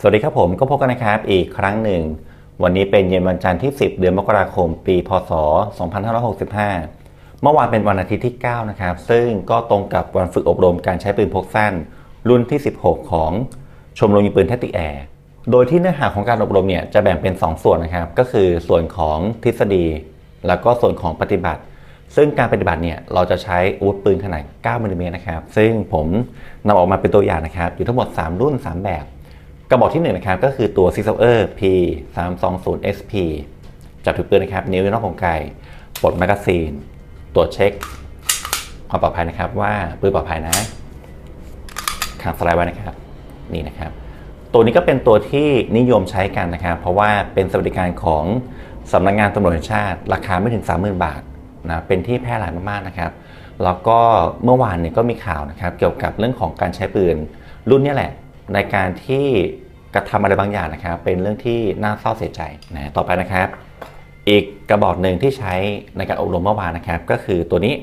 สวัสดีครับผมก็พบกันนะครับอีกครั้งหนึ่ง วันนี้เป็นเย็นวันจันทร์ที่ 10 เดือนมกราคม ปี พศ 2565 เมื่อวานเป็นวันอาทิตย์ที่ 9 นะครับ ซึ่งก็ตรงกับวันฝึกอบรมการใช้ปืนพกสั้น รุ่นที่ 16 ของชมรมยิงปืนแทตติแอร์โดยที่เนื้อหาของการอบรมเนี่ยจะแบ่งเป็น 2 ส่วนนะครับ ก็คือส่วนของทฤษฎี แล้วก็ส่วนของปฏิบัติ ซึ่งการปฏิบัติเนี่ยเราจะใช้อาวุธปืนขนาด 9 มิลลิเมตรนะครับซึ่งผมนำออกมาเป็นตัวอย่างนะครับอยู่ทั้งหมด 3 รุ่น 3 แบบ กระบอกที่1นงนะครับก็คือตัว Six Hour P 3 2 0 SP จับถือปืนนะครับ นิ้วนอกของไก่ปลดแมกกาซีน ตรวจเช็ค ความปลอดภัยนะครับว่าปืนปลอดภัยนะขังสไลด์ไว้นะครับ นี่นะครับ ตัวนี้ก็เป็นตัวที่นิยมใช้กันนะครับ เพราะว่าเป็นสวัสดิการของสำนักงานตำรวจแห่งชาติ ราคาไม่ถึง 30,000 บาทนะเป็นที่แพร่หลายมากๆนะครับ แล้วก็เมื่อวานเนี่ยก็มีข่าวนะครับ เกี่ยวกับเรื่องของการใช้ปืนรุ่นนี้แหละ ในการที่กระทำอะไรบางอย่างนะครับ เป็นเรื่องที่น่าเศร้าเสียใจนะต่อไปนะครับ อีกกระบอกหนึ่งที่ใช้ในการอบรมเมื่อวานนะครับ ก็คือตัวนี้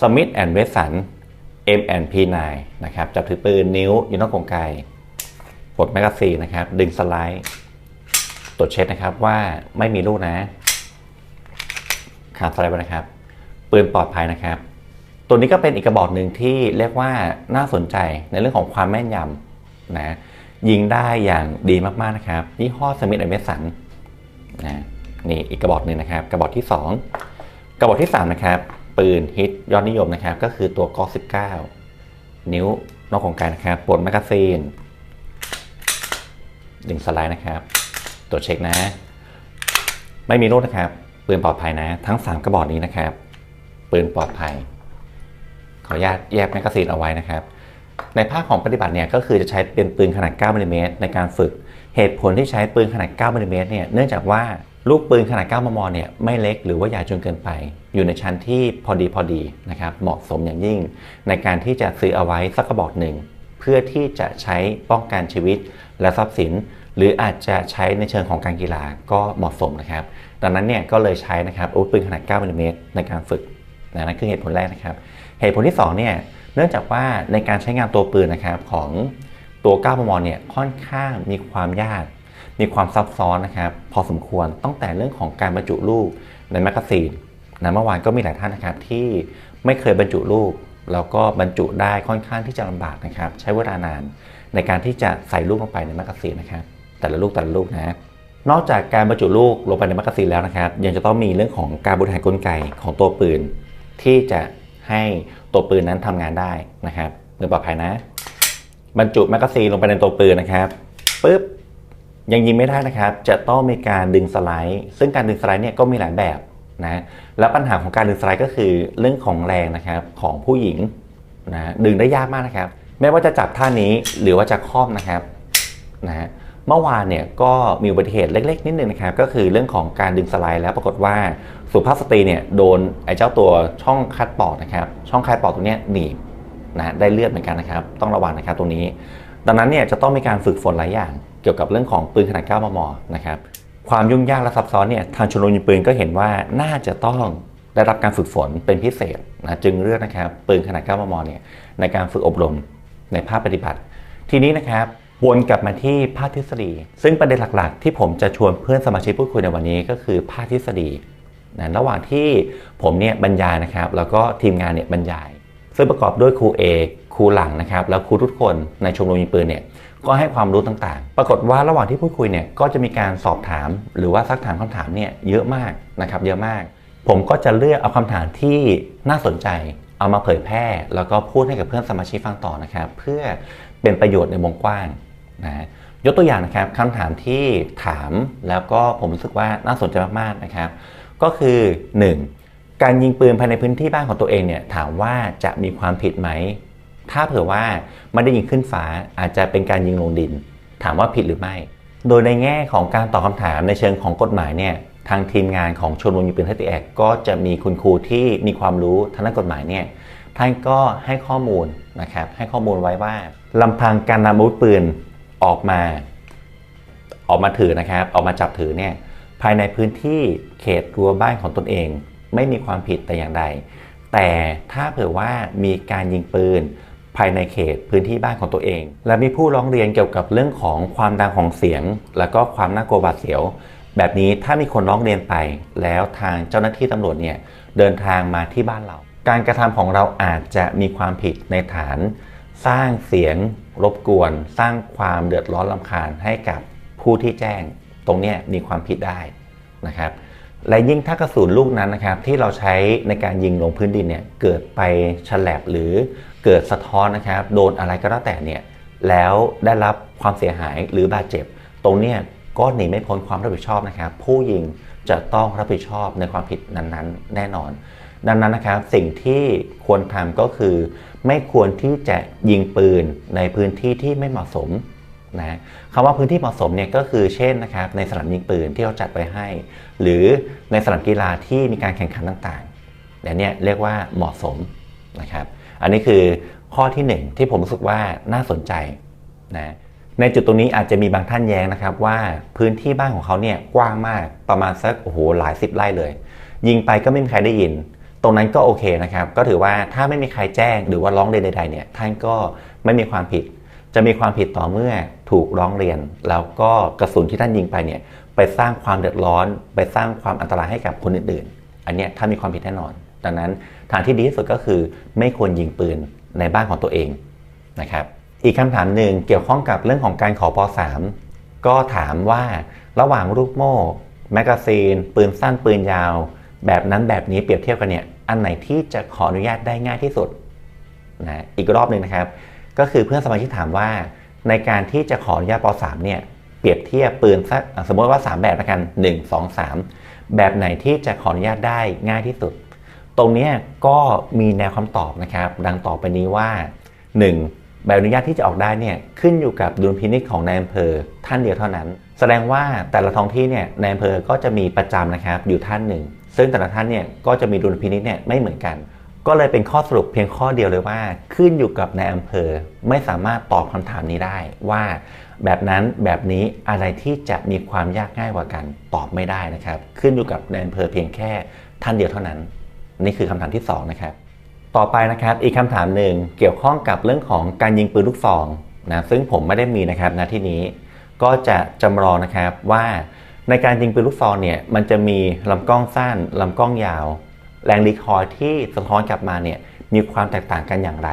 Smith and Wesson M&P9 นะครับจับถือปืนนิ้วอยู่นอกกงไกปลดแมกกาซีนนะครับ ดึงสไลด์ ตรวจเช็คนะครับว่าไม่มีลูกนะขาดสไลด์ไว้นะครับ ปืนปลอดภัยนะครับ ตัวนี้ก็เป็นอีกกระบอกหนึ่งที่เรียกว่าน่าสนใจในเรื่องของความแม่นยำ นะยิงได้อย่างดีมากๆนะครับยี่ห้อสมิธไอเมสันนะนี่อีกกระบอกหนึ่งนะครับ กระบอกที่ 2 กระบอกที่ 3 นะครับ ปืนฮิตยอดนิยมนะครับ ก็คือตัวกอก19 นิ้วนอกของกายนะครับปลดแมกกาซีนดึงสไลด์นะครับตรวจเช็คนะ ไม่มีลูกนะครับ ปืนปลอดภัยนะ ทั้ง 3 กระบอกนี้นะครับ ปืนปลอดภัย ขออนุญาตแยกแมกกาซีนเอาไว้นะครับ ในภาคของปฏิบัติเนี่ยก็คือจะใช้เป็นปืนขนาด 9มิลลิเมตรในการฝึก เหตุผลที่ใช้ปืนขนาด 9มิลลิเมตรเนี่ยเนื่องจากว่าลูกปืนขนาด 9 มม เนี่ยไม่เล็กหรือว่าใหญ่จนเกินไป อยู่ในชั้นที่พอดีพอดีนะครับเหมาะสมอย่างยิ่ง ในการที่จะซื้อเอาไว้สักกระบอกหนึ่ง เพื่อที่จะใช้ป้องกันชีวิตและทรัพย์สิน หรืออาจจะใช้ในเชิงของการกีฬาก็เหมาะสมนะครับ ดังนั้นเนี่ยก็เลยใช้นะครับอาวุธปืนขนาด 9มิลลิเมตรในการฝึก นะนั่นคือเหตุผลแรกนะครับ เหตุผลที่2เนี่ยเนื่องจากว่าในการใช้งานตัวปืนนะครับของตัว9มมเนี่ยค่อนข้างมีความยาก มีความซับซ้อนนะครับพอสมควรตั้งแต่เรื่องของการบรรจุลูกในแมกกาซีนนะเมื่อวานก็มีหลายท่านนะครับที่ไม่เคยบรรจุลูกแล้วก็บรรจุได้ค่อนข้างที่จะลำบากนะครับ ใช้เวลานานในการที่จะใส่ลูกลงไปในแมกกาซีนนะครับ แต่ละลูกแต่ละลูกนะนอกจากการบรรจุลูกลงไปในแมกกาซีนแล้วนะครับ ยังจะต้องมีเรื่องของการบริหารกลไกของตัวปืน ที่จะให้ตัวปืนนั้นทำงานได้นะครับมือปลอดภัยนะ บรรจุแมกกาซีนลงไปในตัวปืนนะครับปุ๊บยังยิงไม่ได้นะครับ จะต้องมีการดึงสไลด์ ซึ่งการดึงสไลด์เนี่ยก็มีหลายแบบนะแล้วปัญหาของการดึงสไลด์ก็คือเรื่องของแรงนะครับของผู้หญิงนะดึงได้ยากมากนะครับ ไม่ว่าจะจับท่านี้หรือว่าจะคล่อมนะครับนะฮะเมื่อวานเนี่ยก็มีอุบัติเหตุเล็ก ๆ นิดนึงนะครับ ก็คือเรื่องของการดึงสไลด์แล้วปรากฏว่า สุภาพสตรีเนี่ยโดนไอ้เจ้าตัวช่องคัดปอดนะครับ ช่องคัดปอดตรงนี้หนีบนะได้เลือดเหมือนกันนะครับ ต้องระวังนะครับตรงนี้ ดังนั้นเนี่ยจะต้องมีการฝึกฝนหลายอย่าง เกี่ยวกับเรื่องของปืนขนาด 9 มม นะครับ ความยุ่งยากและซับซ้อนเนี่ยทางชมรมยิงปืนก็เห็นว่าน่าจะต้องได้รับการฝึกฝนเป็นพิเศษนะจึงเลือกนะครับปืนขนาด 9 มม เนี่ยในการฝึกอบรมในภาคปฏิบัติ ทีนี้นะครับวนกลับมาที่ภาคทฤษฎี ซึ่งประเด็นหลักๆ ที่ผมจะชวนเพื่อนสมาชิกพูดคุยในวันนี้ก็คือภาคทฤษฎี นะระหว่างที่ผมเนี่ยบรรยายนะครับ แล้วก็ทีมงานเนี่ยบรรยาย ซึ่งประกอบด้วยครูเอกครูหลังนะครับ แล้วครูทุกคนในชมรมยิงปืนเนี่ยก็ให้ความรู้ต่างๆ ปรากฏว่าระหว่างที่พูดคุยเนี่ยก็จะมีการสอบถาม หรือว่าซักถามคำถามเนี่ยเยอะมากนะครับเยอะมาก ผมก็จะเลือกเอาคำถามที่น่าสนใจ เอามาเผยแพร่ แล้วก็พูดให้กับเพื่อนสมาชิกฟังต่อนะครับ เพื่อเป็นประโยชน์ในวงกว้างนะยกตัวอย่างนะครับคำถามที่ถามแล้วก็ผมรู้สึกว่าน่าสนใจมากๆนะครับ ก็คือ 1. การยิงปืนภายในพื้นที่บ้านของตัวเองเนี่ยถามว่าจะมีความผิดไหม ถ้าเผื่อว่าไม่ได้ยิงขึ้นฟ้าอาจจะเป็นการยิงลงดิน ถามว่าผิดหรือไม่ โดยในแง่ของการตอบคำถามในเชิงของกฎหมายเนี่ยทางทีมงานของชมรมยิงปืนเทติแอกก็จะมีคุณครูที่มีความรู้ทางด้านกฎหมายเนี่ยท่านก็ให้ข้อมูลนะครับให้ข้อมูลไว้ว่าลำพังการนำอาวุธปืนออกมา ออกมาถือนะครับ ออกมาจับถือเนี่ย ภายในพื้นที่เขตรั้วบ้านของตนเอง ไม่มีความผิดแต่อย่างใด แต่ถ้าเผื่อว่ามีการยิงปืนภายในเขตพื้นที่บ้านของตัวเอง และมีผู้ร้องเรียนเกี่ยวกับเรื่องของความดังของเสียง แล้วก็ความน่ากลัวบาดเสียว แบบนี้ถ้ามีคนร้องเรียนไป แล้วทางเจ้าหน้าที่ตำรวจเนี่ยเดินทางมาที่บ้านเรา การกระทำของเราอาจจะมีความผิดในฐาน สร้างเสียงรบกวน สร้างความเดือดร้อนลำคาญให้กับผู้ที่แจ้ง รงนี้มีความผิดได้นะครับและยิ่งถ้ากระสุนลูกนั้นนะครับที่เราใช้ในการยิงลงพื้นดินเนี่ยเกิดไปฉลับหรือเกิดสะท้อนนะครับโดนอะไรก็แล้วแต่เนี่ยแล้วได้รับความเสียหายหรือบาดเจ็บ ตรงนี้ก็หนีไม่พ้นความรับผิดชอบนะครับผู้ยิงจะต้องรับผิดชอบในความผิดนั้นๆ แน่นอน ดังนั้นนะครับสิ่งที่ควรทำก็คือ ไม่ควรที่จะยิงปืนในพื้นที่ที่ไม่เหมาะสม นะคำว่าพื้นที่เหมาะสมเนี่ยก็คือเช่นนะครับในสนามยิงปืนที่เราจัดไว้ให้ หรือในสนามกีฬาที่มีการแข่งขันต่างๆแต่เนี่ยเรียกว่าเหมาะสมนะครับ อันนี้คือข้อที่หนึ่งที่ผมรู้สึกว่าน่าสนใจนะในจุดตรงนี้อาจจะมีบางท่านแย้งนะครับว่าพื้นที่บ้านของเขาเนี่ยกว้างมากประมาณสักโอ้โหหลายสิบไร่เลย ยิงไปก็ไม่มีใครได้ยิน ตรงนั้นก็โอเคนะครับ ก็ถือว่าถ้าไม่มีใครแจ้งหรือว่าร้องเรียนใดๆเนี่ยท่านก็ไม่มีความผิด จะมีความผิดต่อเมื่อ ถูกร้องเรียน แล้วก็กระสุนที่ท่านยิงไปเนี่ยไปสร้างความเดือดร้อน ไปสร้างความอันตรายให้กับคนอื่นๆ อันเนี้ยถ้ามีความผิดแน่นอน ดังนั้นทางที่ดีที่สุดก็คือไม่ควรยิงปืนในบ้านของตัวเองนะครับ อีกคำถามหนึ่งเกี่ยวข้องกับเรื่องของการขอป .3 ก็ถามว่าระหว่างลูกโม่แมกกาซีน ปืนสั้นปืนยาว แบบนั้นแบบนี้เปรียบเทียบกันเนี่ยอันไหนที่จะขออนุญาตได้ง่ายที่สุดนะอีกรอบหนึ่งนะครับ ก็คือเพื่อนสมาชิกถามว่า ในการที่จะขออนุญาตป .3 เนี่ยเปรียบเทียบปืนสักสมมติว่า 3 แบบละกัน 1 2 3 แบบไหนที่จะขออนุญาตได้ง่ายที่สุด ตรงนี้ก็มีแนวคำตอบนะครับ ดังต่อไปนี้ว่า 1. ใบอนุญาตที่จะออกได้เนี่ยขึ้นอยู่กับดุลพินิจของนายอำเภอท่านเดียวเท่านั้น แสดงว่าแต่ละท้องที่เนี่ยนายอำเภอก็จะมีประจำนะครับอยู่ท่านหนึ่ง ซึ่งแต่ละท่านเนี่ยก็จะมีดุลพินิจเนี่ยไม่เหมือนกัน ก็เลยเป็นข้อสรุปเพียงข้อเดียวเลยว่า ขึ้นอยู่กับนายอำเภอไม่สามารถตอบคำถามนี้ได้ว่า แบบนั้นแบบนี้อะไรที่จะมีความยากง่ายกว่ากันตอบไม่ได้นะครับ ขึ้นอยู่กับนายอำเภอเพียงแค่ท่านเดียวเท่านั้น นี่คือคำถามที่สองนะครับ ต่อไปนะครับอีกคำถามหนึ่งเกี่ยวข้องกับเรื่องของการยิงปืนลูกซองนะซึ่งผมไม่ได้มีนะครับณที่นี้ก็จะจำลองนะครับว่าในการยิงปืนลูกซองเนี่ยมันจะมีลำกล้องสั้นลำกล้องยาว แรงรีคอยล์ที่สะท้อนกลับมาเนี่ยมีความแตกต่างกันอย่างไร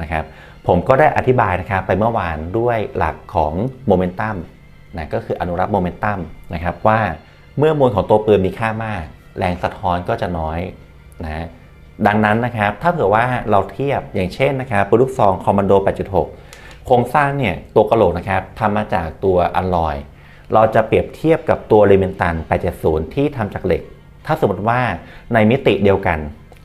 นะครับ ผมก็ได้อธิบายนะครับไปเมื่อวานด้วยหลักของโมเมนตัมนะก็คืออนุรักษ์โมเมนตัมนะครับว่าเมื่อมวลของตัวปืนมีค่ามาก แรงสะท้อนก็จะน้อยนะดังนั้นนะครับถ้าเผื่อว่าเราเทียบอย่างเช่นนะครับปืนลูกซองคอมมานโด 8.6 โครงสร้างเนี่ยตัวกระโหลกนะครับทำมาจากตัวอัลลอย เราจะเปรียบเทียบกับตัวเลเมนตัน 870 ที่ทำจากเหล็ก ถ้าสมมติว่าในมิติเดียวกัน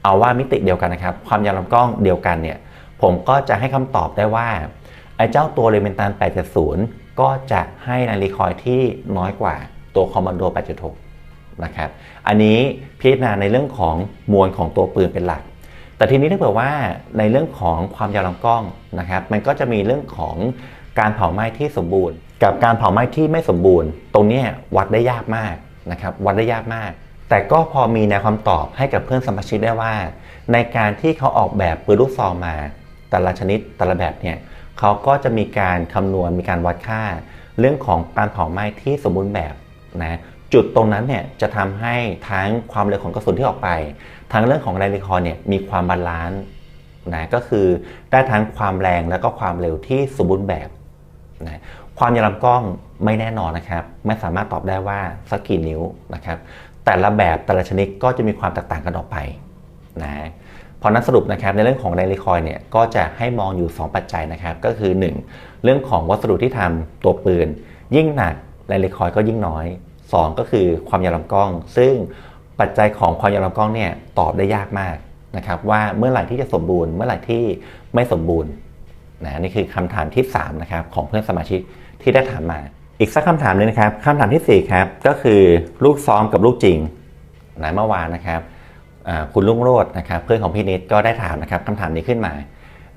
เอาว่ามิติเดียวกันนะครับ ความยาวลำกล้องเดียวกันเนี่ย ผมก็จะให้คำตอบได้ว่าไอ้เจ้าตัวเลเมนตัน870 ก็จะให้นาฬิคอยที่น้อยกว่าตัวคอมมานโด8.6 นะครับ อันนี้พิจารณาในเรื่องของมวลของตัวปืนเป็นหลัก แต่ทีนี้ถ้าเผื่อว่าในเรื่องของความยาวลำกล้องนะครับ มันก็จะมีเรื่องของการเผาไหม้ที่สมบูรณ์ กับการเผาไหม้ที่ไม่สมบูรณ์ ตรงนี้วัดได้ยากมากนะครับ วัดได้ยากมาก แต่ก็พอมีแนวคำตอบให้กับเพื่อนสมาชิกได้ว่า ในการที่เขาออกแบบปืนลูกซองมา แต่ละชนิดแต่ละแบบเนี่ยเขาก็จะมีการคำนวณมีการวัดค่า เรื่องของการเผาไหม้ที่สมบูรณ์แบบนะจุดตรงนั้นเนี่ยจะทำให้ทั้งความเร็วของกระสุนที่ออกไป ทั้งเรื่องของแรงรีคอยล์เนี่ยมีความบาลานซ์นะก็คือได้ทั้งความแรงแล้วก็ความเร็วที่สมบูรณ์แบบนะความยาวลำกล้องไม่แน่นอนนะครับ ไม่สามารถตอบได้ว่าสักกี่นิ้วนะครับ แต่ละแบบแต่ละชนิดก็จะมีความแตกต่างกันออกไปนะพราะนั้นสรุปนะครับในเรื่องของแรงรีคอยเนี่ยก็จะให้มองอยู่ 2 ปัจจัยนะครับ ก็คือ 1 เรื่องของวัสดุที่ทำตัวปืน ยิ่งหนักแรงรีคอยก็ยิ่งน้อย 2 ก็คือความยาวลำกล้อง ซึ่งปัจจัยของความยาวลำกล้องเนี่ยตอบได้ยากมากนะครับว่าเมื่อไหร่ที่จะสมบูรณ์เมื่อไหร่ที่ไม่สมบูรณ์นะนี่คือคำถามที่3นะครับของเพื่อนสมาชิกที่ได้ถามมา อีกสักคำถามหนึงนะครับคำถามทีสี่ 4 ครับ ก็คือลูกซ้อมกับลูกจริงนะเมื่อวานนะครับคุณลุงโรจน์นะครับ เพื่อนของพี่นิดก็ได้ถามนะครับคำถามนี้ขึ้นมา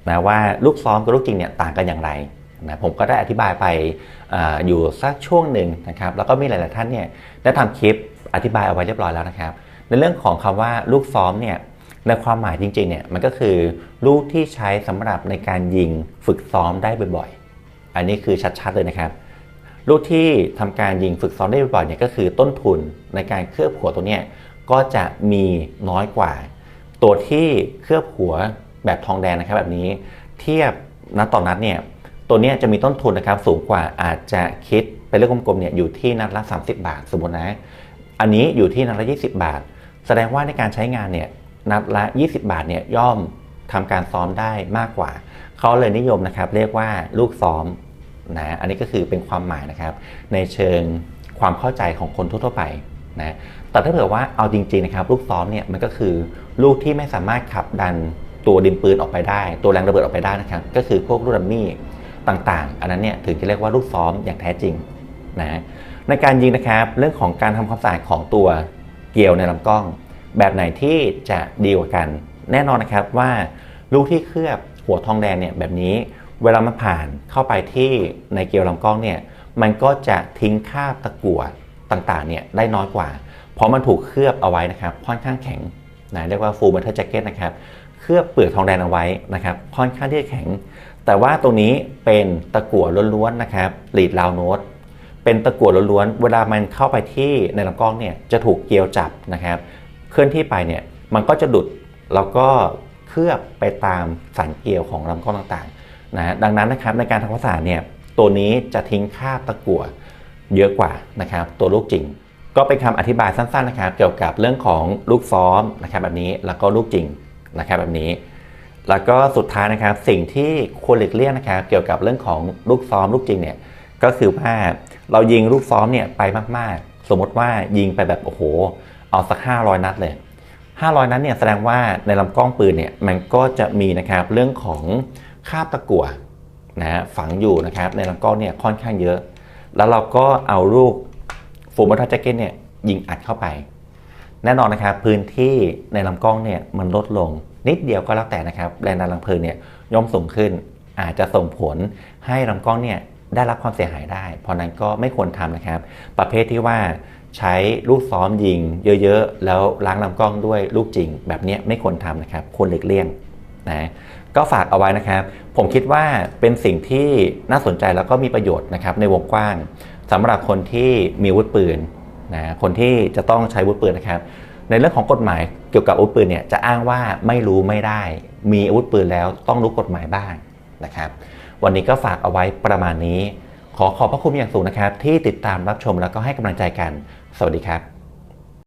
นะว่าลูกซ้อมกับลูกจริงเนี่ยต่างกันอย่างไรนะผมก็ได้อธิบายไปออยู่สักช่วงหนึ่งนะครับ แล้วก็มีหลาย ๆ ท่านเนี่ยได้ทำคลิปอธิบายเอาไว้เรียบร้อยแล้วนะครับ ในเรื่องของคำว่าลูกซ้อมเนี่ยในความหมายจริง ๆ เนี่ยมันก็คือลูกที่ใช้สำหรับในการยิงฝึกซ้อมได้บ่อย ๆ อันนี้คือชัด ๆ เลยนะครับ ลูกที่ทำการยิงฝึกซ้อมได้บ่อยๆเนี่ยก็คือต้นทุนในการเคลือบหัวตัวเนี้ยก็จะมีน้อยกว่า ตัวที่เคลือบหัวแบบทองแดงนะครับแบบนี้เทียบนัดต่อนนัดเนี่ยตัวเนี้ยจะมีต้นทุนนะครับสูงกว่าอาจจะคิดเป็นเลขกลมๆเนี่ยอยู่ที่นัดละ 30 บาท สมมตินะ อันนี้อยู่ที่นัดละ 20 บาท แสดงว่าในการใช้งานเนี่ยนัดละ 20 บาทเนี่ยย่อมทำการซ้อมได้มากกว่า เขาเลยนิยมนะครับเรียกว่าลูกซ้อม นะอันนี้ก็คือเป็นความหมายนะครับ ในเชิงความเข้าใจของคนทั่วไปนะแต่ถ้าเผื่อว่าเอาจริงๆนะครับ ลูกซ้อมเนี่ยมันก็คือลูกที่ไม่สามารถขับดันตัวดินปืนออกไปได้ ตัวแรงระเบิดออกไปได้นะครับ ก็คือพวกลูกดัมมี่ต่างๆ อันนั้นเนี่ยถึงจะเรียกว่าลูกซ้อมอย่างแท้จริงนะในการยิงนะครับ เรื่องของการทำความสะอาดของตัวเกลียวในลำกล้อง แบบไหนที่จะดีกว่ากัน แน่นอนนะครับว่าลูกที่เคลือบหัวทองแดงเนี่ยแบบนี้ เวลามันผ่านเข้าไปที่ในเกลียวลำกล้องเนี่ยมันก็จะทิ้งคราบตะกั่วต่างๆเนี่ยได้น้อยกว่า เพราะมันถูกเคลือบเอาไว้นะครับค่อนข้างแข็งนะเรียกว่า full metal jacket นะครับเคลือบเปลือกทองแดงเอาไว้นะครับค่อนข้างที่จะแข็ง แต่ว่าตรงนี้เป็นตะกั่วล้วนๆนะครับหลีดลาวโนตเป็นตะกั่วล้วนๆเวลามันเข้าไปที่ในลำกล้องเนี่ยจะถูกเกลียวจับนะครับเคลื่อนที่ไปเนี่ยมันก็จะดุดแล้วก็เคลือบไปตามสันเกลียวของลำกล้องต่าง นะดังนั้นนะครับในการทำความสะอาดเนี่ยตัวนี้จะทิ้งคราบตะกั่วเยอะกว่านะครับตัวลูกจริง ก็เป็นคำอธิบายสั้นๆนะครับ เกี่ยวกับเรื่องของลูกซ้อมนะครับแบบนี้แล้วก็ลูกจริงนะครับแบบนี้ แล้วก็สุดท้ายนะครับสิ่งที่ควรหลีกเลี่ยงนะครับ เกี่ยวกับเรื่องของลูกซ้อมลูกจริงเนี่ยก็คือว่าเรายิงลูกซ้อมเนี่ยไปมากๆ สมมติว่ายิงไปแบบโอ้โหเอาสัก 500 นัดเลย 500 นัดเนี่ยแสดงว่าในลำกล้องปืนเนี่ยมันก็จะมีนะครับเรื่องของ คราบตะกั่วนะฮะฝังอยู่นะครับในลำกล้องเนี่ยค่อนข้างเยอะ แล้วเราก็เอาลูกฟูมอร์แจ็คเก็ตเนี่ยยิงอัดเข้าไป แน่นอนนะครับพื้นที่ในลำกล้องเนี่ยมันลดลง นิดเดียวก็แล้วแต่นะครับแรงดันลำเพลิงเนี่ยย่อมสูงขึ้น อาจจะส่งผลให้ลำกล้องเนี่ยได้รับความเสียหายได้ เพราะนั้นก็ไม่ควรทำนะครับ ประเภทที่ว่าใช้ลูกซ้อมยิงเยอะๆ แล้วล้างลำกล้องด้วยลูกจริง แบบนี้ไม่ควรทำนะครับ ควรหลีกเลี่ยงนะ ก็ฝากเอาไว้นะครับ ผมคิดว่าเป็นสิ่งที่น่าสนใจแล้วก็มีประโยชน์นะครับในวงกว้างสำหรับคนที่มีอาวุธปืนนะคนที่จะต้องใช้อาวุธปืนนะครับ ในเรื่องของกฎหมายเกี่ยวกับอาวุธปืนเนี่ยจะอ้างว่าไม่รู้ไม่ได้ มีอาวุธปืนแล้วต้องรู้กฎหมายบ้างนะครับ วันนี้ก็ฝากเอาไว้ประมาณนี้ ขอขอบพระคุณอย่างสูงนะครับ ที่ติดตามรับชมแล้วก็ให้กำลังใจกัน สวัสดีครับ